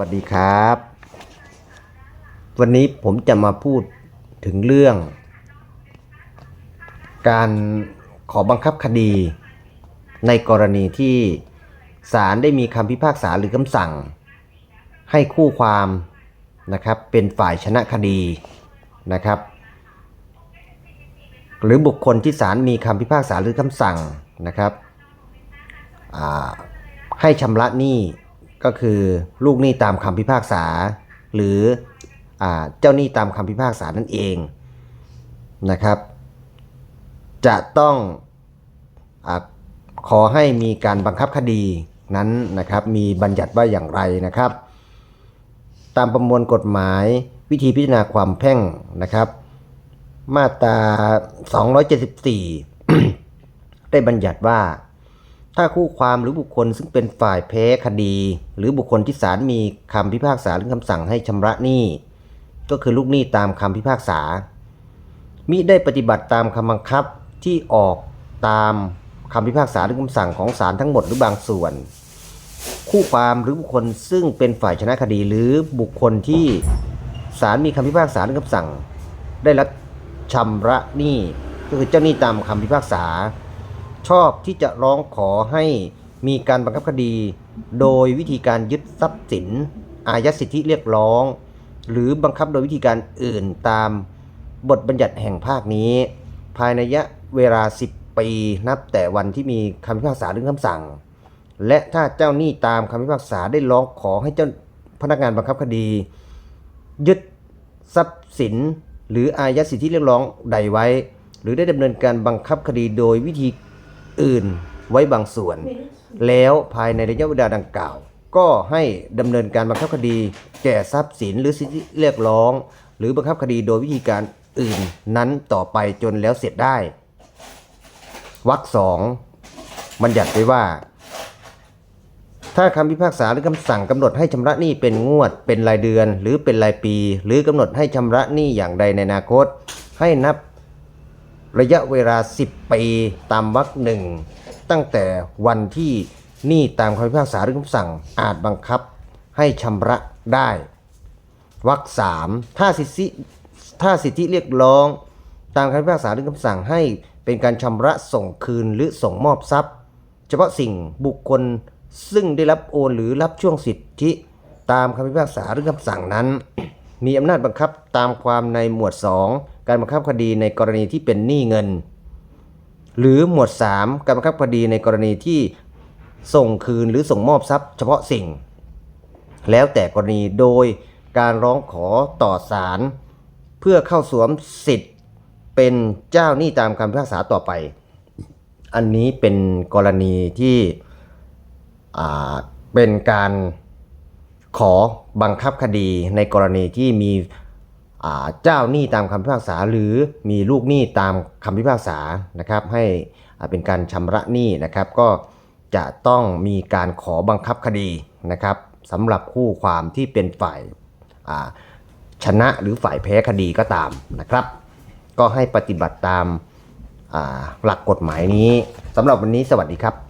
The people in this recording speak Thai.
สวัสดีครับ วันนี้ผมจะมาพูดถึงเรื่อง การขอบังคับคดี ในกรณีที่ศาลได้มีคำพิพากษาหรือคำสั่ง ให้คู่ความนะครับเป็นฝ่ายชนะคดีนะครับ หรือบุคคลที่ศาลมีคำพิพากษาหรือคำสั่งนะครับให้ชำระหนี้ ก็คือลูกหนี้ตามคำพิพากษา หรืออเจ้าหนี้ตามคำพิพากษานั่นเองนะครับ จะต้องอขอให้มีการบังคับคดีนั้นนะครับ มีบัญญัติว่าอย่างไรนะครับ ตามประมวลกฎหมายวิธีพิจารณาความแพ่งนะครับ มาตรา 274 ได้บัญญัติว่า ถ้าคู่ความหรือบุคคลซึ่งเป็นฝ่ายแพ้คดี หรือบุคคลที่ศาลมีคำพิพากษาหรือคำสั่งให้ชำระหนี้ก็คือลูกหนี้ตามคำพิพากษา มิได้ปฏิบัติตามคำบังคับที่ออกตามคำพิพากษาหรือคำสั่งของศาลทั้งหมดหรือบางส่วน คู่ความหรือบุคคลซึ่งเป็นฝ่ายชนะคดีหรือบุคคลที่ศาลมีคำพิพากษาหรือคำสั่ง ได้รับชำระหนี้ก็คือเจ้าหนี้ตามคำพิพากษา ชอบที่จะร้องขอให้มีการบังคับคดี โดยวิธีการยึดทรัพย์สิน อายัดสิทธิเรียกร้อง หรือบังคับโดยวิธีการอื่นตามบทบัญญัติแห่งภาคนี้ ภายในระยะเวลา 10 ปีนับแต่วันที่มีคำพิพากษาหรือคำสั่ง และถ้าเจ้าหนี้ตามคำพิพากษาได้ร้องขอให้เจ้าพนักงานบังคับคดี ยึดทรัพย์สิน หรืออายัดสิทธิเรียกร้องใดไว้ หรือได้ดำเนินการบังคับคดีโดยวิธี อื่นไว้บางส่วน แล้วภายในระยะเวลาดังกล่าว ก็ให้ดำเนินการบังคับคดี แก่ทรัพย์สินหรือสิทธิเรียกร้อง หรือบังคับคดีโดยวิธีการอื่นนั้นต่อไปจนแล้วเสร็จได้วรรคสองบัญญัติไว้ว่า ถ้าคำพิพากษาหรือคำสั่งกำหนดให้ชำระหนี้เป็นงวด เป็นรายเดือน หรือเป็นรายปี หรือกำหนดให้ชำระหนี้อย่างใดในอนาคต ให้นับ ระยะเวลา 10 ปีตามวรรคหนึ่งตั้งแต่วันที่นี้ตามคำพิพากษาหรือคำสั่งอาจบังคับให้ชำระได้วรรคสามถ้าสิทธิถ้าสิทธิเรียกร้อง ตามคำพิพากษาหรือคำสั่งให้เป็นการชำระส่งคืนหรือส่งมอบทรัพย์ เฉพาะสิ่งบุคคลซึ่งได้รับโอนหรือรับช่วงสิทธิตามคำพิพากษาหรือคำสั่งนั้น มีอำนาจบังคับตามความในหมวด 2 การบังคับคดีในกรณีที่เป็นหนี้เงิน หรือหมวด 3 การบังคับคดีในกรณีที่ส่งคืนหรือส่งมอบทรัพย์เฉพาะสิ่ง แล้วแต่กรณีโดยการร้องขอต่อศาลเพื่อเข้าสวมสิทธิ์เป็นเจ้าหนี้ตามคำพิพากษาต่อไป อันนี้เป็นกรณีที่เป็นการขอบังคับคดีในกรณีที่มี เจ้าหนี้ตามคำพิพากษา หรือมีลูกหนี้ตามคำพิพากษานะครับ ให้เป็นการชำระหนี้นะครับ ก็จะต้องมีการขอบังคับคดีนะครับสำหรับคู่ความที่เป็นฝ่ายชนะหรือฝ่ายแพ้คดีก็ตามนะครับ ก็ให้ปฏิบัติตามหลักกฎหมายนี้สำหรับวันนี้สวัสดีครับ